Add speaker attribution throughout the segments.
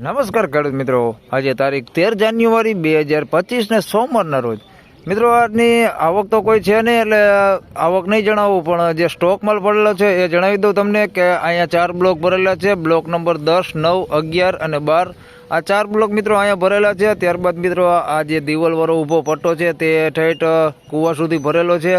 Speaker 1: નમસ્કાર ખેડૂત મિત્રો. આજે તારીખ તેર જાન્યુઆરી બે હજાર પચીસને સોમવારના રોજ. મિત્રો, આજની આવક તો કોઈ છે નહીં, એટલે આવક નહીં જણાવું, પણ જે સ્ટોક માલ પડેલો છે એ જણાવી દઉં તમને કે અહીંયા ચાર બ્લોક ભરેલા છે. બ્લોક નંબર દસ, નવ, અગિયાર અને બાર આ ચાર બ્લોક મિત્રો અહીંયા ભરેલા છે. ત્યારબાદ મિત્રો આ જે દિવાલવાળો ઊભો પટ્ટો છે તે ઠેઠ કુવા સુધી ભરેલો છે.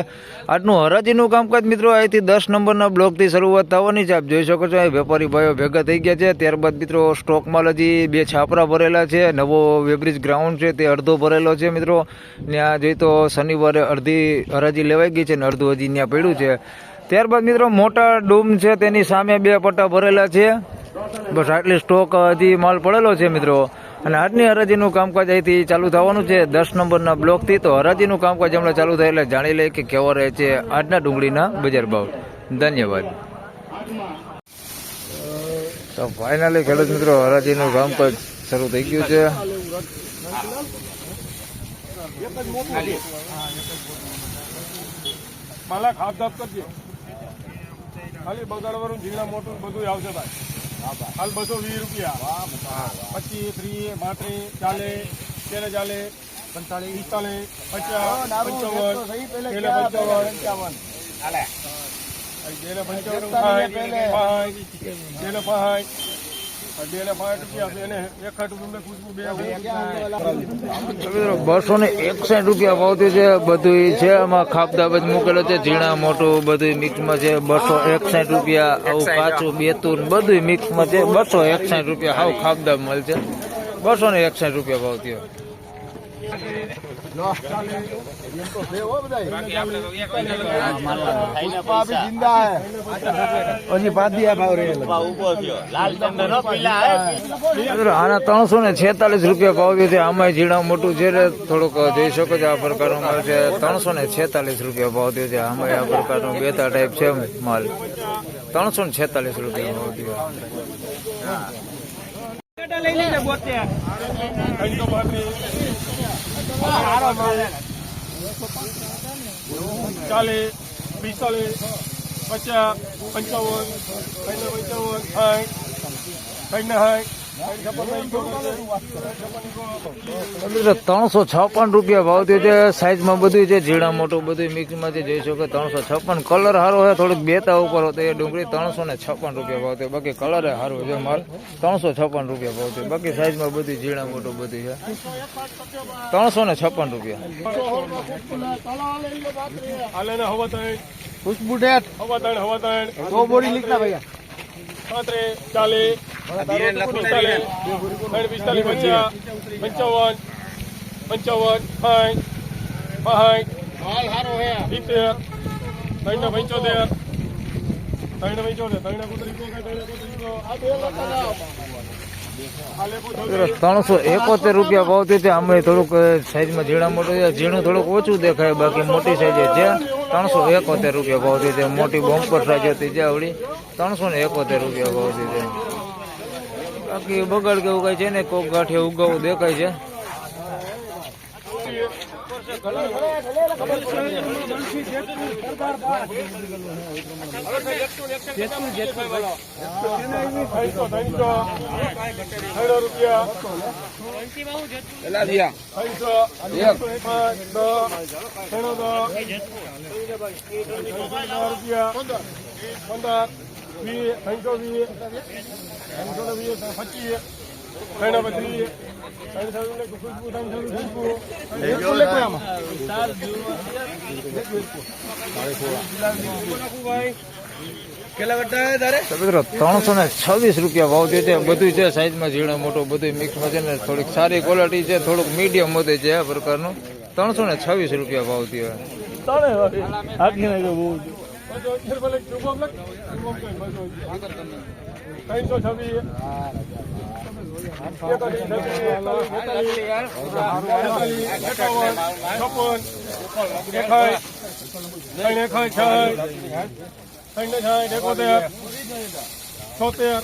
Speaker 1: આજનું હરાજીનું કામકાજ મિત્રો અહીંથી દસ નંબરના બ્લોકથી શરૂઆત થવાની છે. આપ જોઈ શકો છો, અહીં વેપારી ભાઈઓ ભેગા થઈ ગયા છે. ત્યારબાદ મિત્રો સ્ટોકમાં હજી બે છાપરા ભરેલા છે. નવો વેબ્રિજ ગ્રાઉન્ડ છે તે અડધો ભરેલો છે મિત્રો. ત્યાં જોઈ તો શનિવારે અડધી હરાજી લેવાઈ ગઈ છે ને અડધું હજી ત્યાં પડ્યું છે. ત્યારબાદ મિત્રો મોટા ડૂમ છે, તેની સામે બે પટ્ટા ભરેલા છે. બસ આટલી સ્ટોક હજી માલ પડેલો છે મિત્રો. અને આજની હરાજીનું કામકાજ અહીંથી ચાલુ થવાનું છે દસ નંબરના બ્લોકથી. તો હરાજીનું કામકાજ હમણાં ચાલુ થાય એટલે જાણી લઈએ કે કેવો રહે છે આજના ડુંગળીના બજાર ભાવ. ધન્યવાદ. તો ફાઇનલી ખેડૂત મિત્રો, હરાજીનું કામકાજ શરૂ થઈ ગયું છે.
Speaker 2: માલા ખાપ કરજે. ખાલી બગાડવાનું ઝીણા મોટું બધું આવશે ભાઈ. હાલ બસો વીસ રૂપિયા. પચીસ ત્રીસ પાંત્રીસ ચાલીસ તેર ચાલીસ પંચાલીસ. પિસ્તાલીસ પચાસ પંચાવન પંચાવન. બેલે પંચાવન પાંચ બેલે
Speaker 1: બસો ને એકસાઠ રૂપિયા ભાવતું છે બધું છે આમાં ખાપદાબ જ મૂકેલો છે ઝીણા મોટું બધું મિક્સમાં છે બસો એકસાઠ રૂપિયા આવું કાચું બેતું બધું મિક્સમાં છે બસો એકસાઠ રૂપિયા હાવ ખાપદાબ મળશે બસો ને એકસાઠ રૂપિયા ભાવ થયો. ત્રણસો ને છેતાલીસ રૂપિયા ભાવ છે. આમાં ઝીણા મોટું છે થોડુંક જોઈ શકો છો. આ પ્રકારનો માલ છે. ત્રણસો ને છેતાલીસ રૂપિયા ભાવ થયો છે. આમાં આ પ્રકારનો બેતા ટાઈપ છે માલ. ત્રણસો ને છેતાલીસ રૂપિયા ભાવ થયો.
Speaker 2: ત્રણસો પાંત્રીસ ચાલીસ પિસ્તાલીસ પચાસ પંચાવન પંચાવન સાઠ
Speaker 1: મિત્રો ત્રણસો છપ્પન રૂપિયા ભાવ થયો છે સાઈઝમાં બધું છે જીણા મોટું બધું મિક્સમાં જે જોઈ શકો ત્રણસો છપ્પન. કલર સારો છે થોડુંક બેતા ઉપર હતો એ ડુંગળી ત્રણસો ને છપ્પન રૂપિયા ભાવ થયો. બાકી કલર હારો છે માલ ત્રણસો છપ્પન રૂપિયા ભાવ થયો. બાકી સાઈઝમાં બધું જીણા મોટું બધું છે. ત્રણસો ને છપ્પન રૂપિયા.
Speaker 2: ખુશબુ ડેટ. હવા ત્રણ હવા ત્રણ બોડી લીધા ભૈયા ચાલે પંચાવન પંચાવન સાઠ સાઠ સિત્તેર ત્રણ પંચોતેર ત્રણ પંચોતેર ત્રણ આ બે
Speaker 1: ત્રણસો એકોતેર રૂપિયા ભાવ થયું અમે આમાં થોડુંક સાઈઝમાં ઝીણા મોટું છે. ઝીણું થોડુંક ઓછું દેખાય બાકી મોટી સાઈઝ છે. ત્રણસો એકોતેર રૂપિયા ભાવ થયું છે. મોટી બોમ્પર સાઈઝ હતી જે આવડી. ત્રણસો ને એકોતેર રૂપિયા ભાવ થયું છે. બાકી બગડ કેવું કઈ છે ને કોક ગાંઠે ઉગાવું દેખાય છે.
Speaker 2: પંદર વીસ ત્રણસો વીએ ત્રણસો ને વીએ પચીએ ત્રણ પચીસ ત્રણસો ને
Speaker 1: છવ્વીસ રૂપિયા ભાવ છે બધું છે, સાઈઝમાં ઝીણો, મોટો બધું મિક્સમાં છે ને થોડીક સારી ક્વોલિટી છે, થોડુંક મીડિયમ મતે છે આ પ્રકારનું. ત્રણસો ને છવ્વીસ રૂપિયા ભાવ થયો.
Speaker 2: ત્રણસો છવ્વીસ છપ્પન, એકોતેર, છોતેર,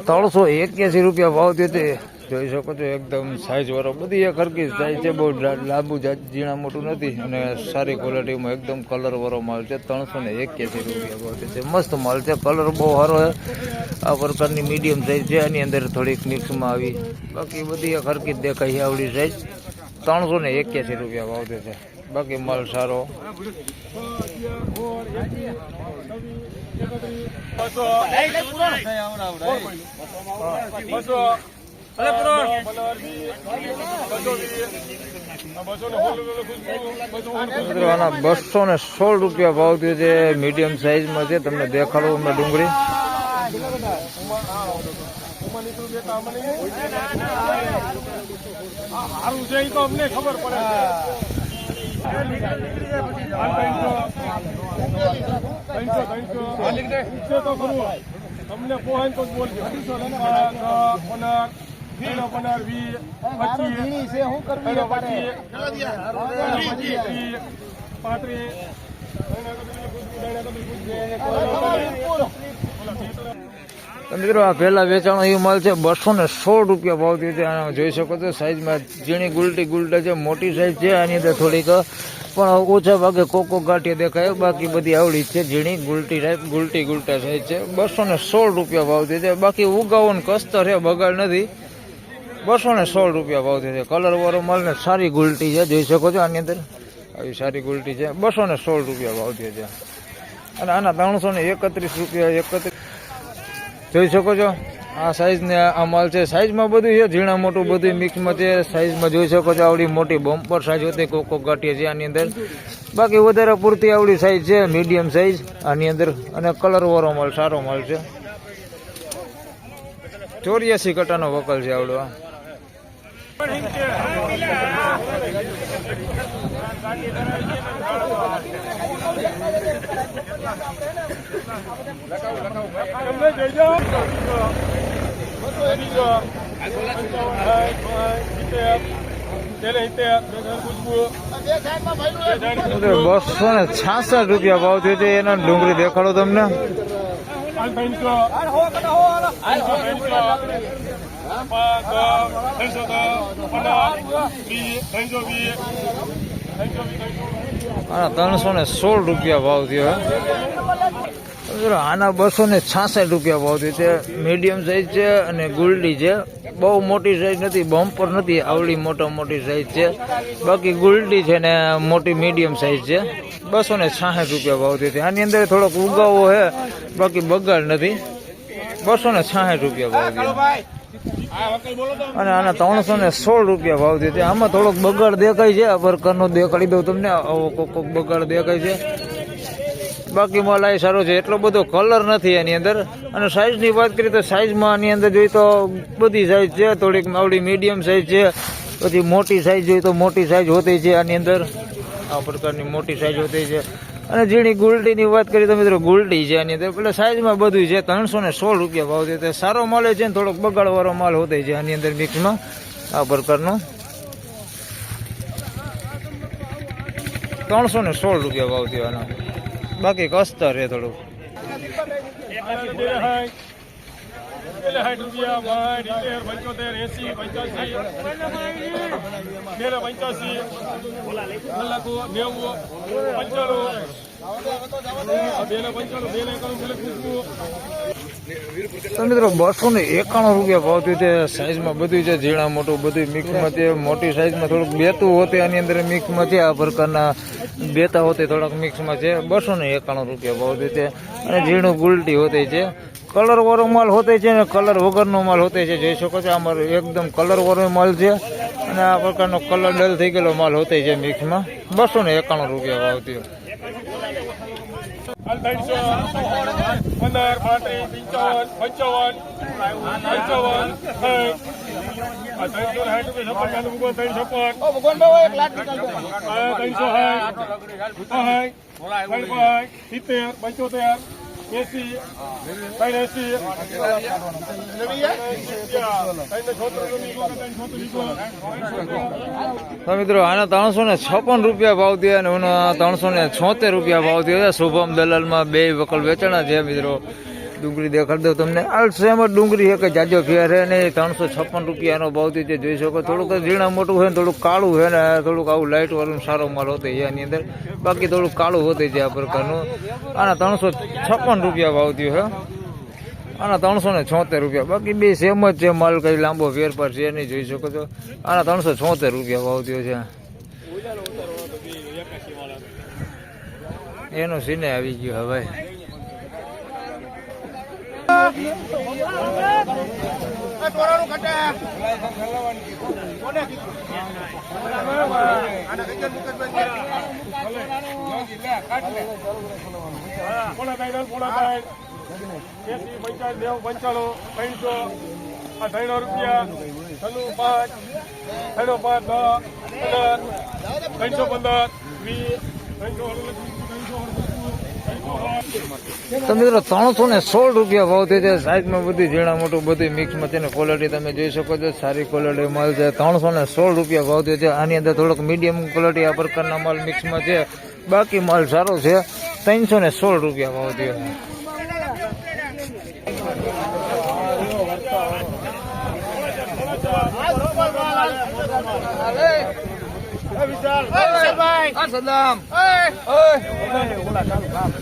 Speaker 1: ત્રણસો એક્યાસી રૂપિયા ભાવ થયો જોઈ શકો છો, એકદમ સાઈઝ વાળો. બધી એક હરકી સાઈઝ છે, બહુ લાંબુ ઝીણા મોટું નથી અને સારી ક્વોલિટીમાં એકદમ કલર વાળો માલ છે, ત્રણસો ને એક્યાસી રૂપિયા ભાવ છે. મસ્ત માલ છે કલર બહુ સારો છે. આ પ્રકારની મીડિયમ સાઈઝ છે, આની અંદર થોડીક મિક્સમાં આવી. બાકી બધી એક હરકી દેખાય આવડી સાઈઝ ત્રણસો ને એક્યાસી રૂપિયા ભાવ છે બાકી માલ સારો.
Speaker 2: બસો. બસો ને
Speaker 1: સોળ રૂપિયા ભાવ થયો છે મીડિયમ સાઈઝમાં છે તમને દેખાડો અમે ડુંગળી
Speaker 2: સારું છે એ તો અમને ખબર પડે તમને પોહાય તો બોલજો કિલો પંદર વીસ પચીસ
Speaker 3: તારે?
Speaker 2: પચીસ ત્રીસ પાંત્રીસ
Speaker 1: તો મિત્રો આ પહેલા વેચાણો એ માલ છે બસો ને સોળ રૂપિયા ભાવ થયો છે. આના જોઈ શકો છો સાઈઝમાં ઝીણી ગુલટી ગુલટા છે મોટી સાઈઝ છે આની અંદર થોડીક પણ ઓછા ભાગે કોકો ગાંઠી દેખાય. બાકી બધી આવડી જ છે ઝીણી ગુલટી ટાઈપ ગુલટી ગુલટા સાઈઝ છે. બસો ને સોળ રૂપિયા ભાવ થયો છે. બાકી ઉગાવો ને કસ્તર છે બગાડ નથી. બસો ને સોળ રૂપિયા ભાવ છે. કલર વાળો માલ ને સારી ગુલટી છે. જોઈ શકો છો આની અંદર? આવી સારી ગુલટી છે. બસો ને સોળ રૂપિયા ભાવ છે. અને આના ત્રણસો ને એકત્રીસ રૂપિયા, એકત્રીસ. જોઈ શકો છો? આ સાઈઝ ને આ માલ છે. સાઈઝમાં બધું છે. ઝીણા મોટું બધું મિક્સમાં છે. સાઈઝમાં જોઈ શકો છો આવડી મોટી બમ્પર સાઈઝ હોતી. કોક ગાંઠીએ છે આની અંદર. બાકી વધારે પૂરતી આવડી સાઈઝ છે. મીડિયમ સાઈઝ આની અંદર. અને કલર વાળો માલ સારો માલ છે. ચોર્યાસી કટાનો વકલ છે આવડો. આ
Speaker 2: તમને જઈજો બીજો તેને હિતેર ખુશ્બુ
Speaker 1: બસો ને છાસઠ રૂપિયા ભાવ થયો છે. એના ડુંગળી દેખાડો તમને.
Speaker 2: ત્રણસો ત્રણસો
Speaker 1: ને સોળ રૂપિયા ભાવ થયો આના બસો ને છાસઠ રૂપિયા ભાવ થયો. મીડિયમ સાઈઝ છે અને ગુલડી છે. બહુ મોટી સાઈઝ નથી બમ્પર નથી, આવડી મોટા મોટી સાઈઝ છે. બાકી ગુલડી છે ને મોટી મીડિયમ સાઈઝ છે. બસો ને છાસઠ રૂપિયા ભાવ થયો. આની અંદર થોડોક ઉગાવો છે બાકી બગાડ નથી. બસો ને છાસઠ રૂપિયા ભાવ થયો. અને આના ત્રણસો ને સોળ રૂપિયા ભાવ થયો આમાં થોડોક બગાડ દેખાય છે. આ પ્રકારનો દેખાડી દઉં તમને. આવો કોક કોક બગાડ દેખાય છે. બાકી માલ આ સારો છે. એટલો બધો કલર નથી એની અંદર. અને સાઈઝની વાત કરીએ તો સાઈઝમાં આની અંદર જોઈએ તો બધી સાઈઝ છે. થોડીક આવડી મીડિયમ સાઈઝ છે. પછી મોટી સાઈઝ જોઈએ તો મોટી સાઈઝ હોતી છે આની અંદર. આ પ્રકારની મોટી સાઈઝ હોતી છે. અને ઝીણી ગુલટીની વાત કરીએ તો મિત્રો ગુલટી છે આની અંદર. એટલે સાઈઝમાં બધું છે, ત્રણસો ને સોળ રૂપિયા ભાવ છે. તે સારો માલ છે ને થોડોક બગાડવાળો માલ હોતો છે આની અંદર મિક્સમાં આ પ્રકારનો. ત્રણસો ને સોળ રૂપિયા ભાવ થયો બાકી કસ્તર છે થોડુંક.
Speaker 2: સાઠ
Speaker 1: તો બસો ને એકાણું રૂપિયા ભાવ થયું છે. સાઈઝમાં બધું છે, ઝીણા મોટું બધું મિક્સમાં છે. મોટી સાઈઝમાં થોડુંક બેતું હોતે, આની અંદર મિક્સમાં છે. આ પ્રકારના બેતા હોતે થોડાક મિક્સમાં છે. બસો ને એકાણું રૂપિયા ભાવ થયું અને ઝીણું ગુલટી હોતી છે. કલર વાળો માલ હોતે છે અને કલર વગરનો માલ હોતે છે. જોઈ શકો છો અમારો એકદમ કલર વાળો માલ છે અને આ પ્રકારનો કલર ડલ થઈ ગયેલો માલ હોતે છે મિક્સમાં. બસો ને એકાણું રૂપિયા ભાવ થયો
Speaker 2: ત્રણસો પંદર, પાંત્રીસ, પંચાવન પંચાવન પંચાવન, સાઠ. આ ત્રણસો ને સાઠ રૂપિયા છપ્પન ચાલુ મૂકો ત્રણસો છપ્પન.
Speaker 3: ભગવાનભાઈ એક લાખ નીકળજો
Speaker 2: આ ત્રણસો સાઠ. સાઠ ત્રણ પાંચ સિત્તેર પંચોતેર. એસી
Speaker 1: મિત્રો, આના ત્રણસો ને છપ્પન રૂપિયા ભાવ થયા અને ત્રણસો ને છોતેર રૂપિયા ભાવ થયો. શુભમ દલાલમાં બે વકલ વેચાણા છે, મિત્રો. ડુંગળી દેખાડી દઉં તમને. હાલ સેમ જ ડુંગળી છે કે જાજો ફેર ને ત્રણસો છપ્પન રૂપિયાનો ભાવ તે જોઈ શકો. થોડુંક ઝીણા મોટું હોય ને થોડુંક કાળું હોય ને, થોડુંક આવું લાઇટ વાળું સારો માલ હોતો એની અંદર. બાકી થોડુંક કાળું હોતું છે આ પ્રકારનું. આના ત્રણસો છપ્પન રૂપિયા ભાવ થયો છે. આના ત્રણસો ને છોતેર રૂપિયા. બાકી બે સેમ જ છે માલ, કઈ લાંબો ફેરફાર છે નહીં, જોઈ શકો છો. આના ત્રણસો છોતેર રૂપિયા ભાવ થયો છે. એનો સીને આવી ગયો હવે
Speaker 3: ટોળાનું ઘટે કોને કીધું આને કઈ ગયો મુકેશભાઈ
Speaker 2: પોણા થાય દસ, પોણા થાય એસી પંચાયત નેવું પંચાણું ત્રણસો ત્રણસો રૂપિયા ત્રણું પાંચ ત્રણો પાંચ દસ, પંદર ત્રણસો પંદર. વીસ ત્રણસો
Speaker 1: તો મિત્રો ત્રણસો ને સોળ રૂપિયા ભાવ થયો છે સાઈઝમાં બધી ઝીણા મોટું બધી મિક્સમાં છે ને ક્વોલિટી તમે જોઈ શકો છો. સારી ક્વોલિટી માલ છે. ત્રણસો ને સોળ રૂપિયા ભાવ થયો છે આની અંદર થોડોક મીડિયમ ક્વોલિટી આ પ્રકારના માલ મિક્સમાં છે. બાકી માલ સારો છે. ત્રણસો ને સોળ રૂપિયા ભાવ થયો
Speaker 2: ત્રણ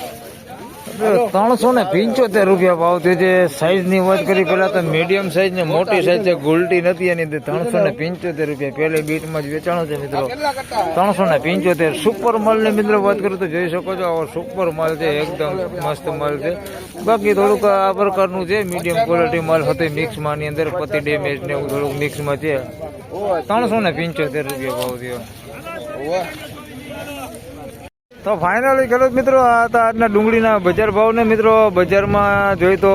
Speaker 1: ત્રણસો ને પિંચોતેર રૂપિયા ભાવ થયો છે. સાઈઝની વાત કરી, પેલા તો મીડિયમ સાઈઝ ને મોટી સાઈઝ છે, ગોલ્ટી નથી એની ત્રણસો ને પિંચોતેર રૂપિયા. પહેલી બીટમાં જ વેચાણો છે મિત્રો. ત્રણસો ને પિંચોતેર. સુપર માલની મિત્રો વાત કરું તો જોઈ શકો છો, આવો સુપર માલ છે, એકદમ મસ્ત માલ છે. બાકી થોડુંક આ પ્રકારનું છે મીડિયમ ક્વોલિટી માલ હતો મિક્સમાં ની અંદર પતિ ડેમેજ ને એવું થોડુંક મિક્સમાં છે. ત્રણસો ને પિંચોતેર રૂપિયા ભાવ થયો. તો ફાઇનલી ખેડૂત મિત્રો, આ હતા આજના ડુંગળીના બજાર ભાવને મિત્રો, બજારમાં જોઈ તો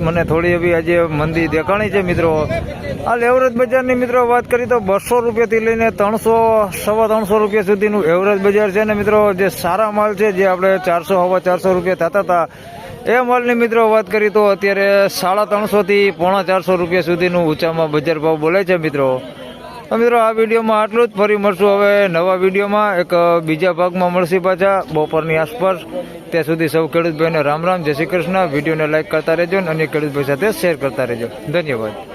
Speaker 1: મને થોડી એવી આજે મંદી દેખાણી છે મિત્રો. આ એવરેજ બજારની મિત્રો વાત કરી તો બસો રૂપિયાથી લઈને ત્રણસો, સવા ત્રણસો રૂપિયા સુધીનું એવરેજ બજાર છે ને મિત્રો, જે સારા માલ છે, જે આપણે ચારસો, હવા ચારસો રૂપિયા થતા હતા, એ માલની મિત્રો વાત કરી તો અત્યારે સાડા ત્રણસોથી પોણા ચારસો રૂપિયા સુધીનું ઊંચામાં બજાર ભાવ બોલે છે મિત્રો. મિત્રો, આ વિડીયોમાં આટલું જ. ફરી મળશું હવે નવા વિડીયોમાં. એક બીજા ભાગમાં મળશે પાછા બપોરની આસપાસ. ત્યાં સુધી સૌ ખેડૂત ભાઈને રામ રામ. જય શ્રી કૃષ્ણ. વિડીયોને લાઇક કરતા રહેજો અને ખેડૂત ભાઈ સાથે શેર કરતા રહેજો. ધન્યવાદ.